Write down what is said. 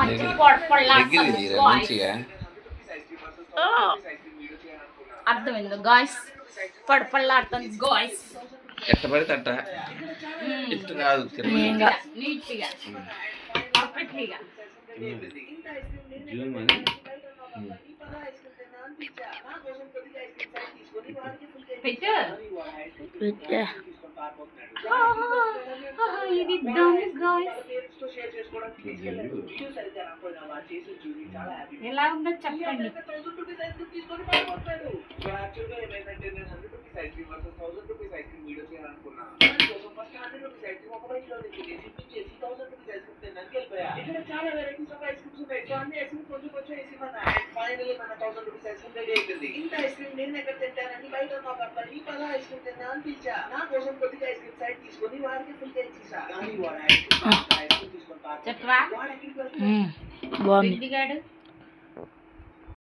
మంచి పొడపడలాడుతుంది దగ్గరికి తీరా గాయ్స్ మంచిగా అర్థమైంది గాయ్స్ పొడపడలాడుతుంది గాయ్స్ ఎట్ట పడితే అట్ట ఇట్టు కాదు తిరుమల. నీట్గా పర్ఫెక్ట్లీగా జూన్ మరి ఉమ్. పెట్టు దమ్ గాయ్స్ ఎలా ఉందో చెప్పండి ఇక్కడ చాలా వెరైటీస్ ఆఫ్ ఐస్ క్రీమ్స్ ఉంటాయి సో అన్ని ఐస్ క్రీమ్ కొంచెం కొంచెం వేసి ఫైనల్లీ మన thousand rupees ice cream ready ఇంత ఐస్ క్రీమ్ నేను ఎక్కడ తింటానని బయట ఐస్ క్రీమ్ తిన్నా అని పిలిచా నా కోసం కొద్దిగా ఐస్ క్రీమ్ సైడ్ తీసుకొని వాడికి ఫుల్ ఇచ్చేసా కానీ వాడు ఐస్ క్రీమ్ తీసుకొని వాడు ఎక్కడికి వెళ్తాడు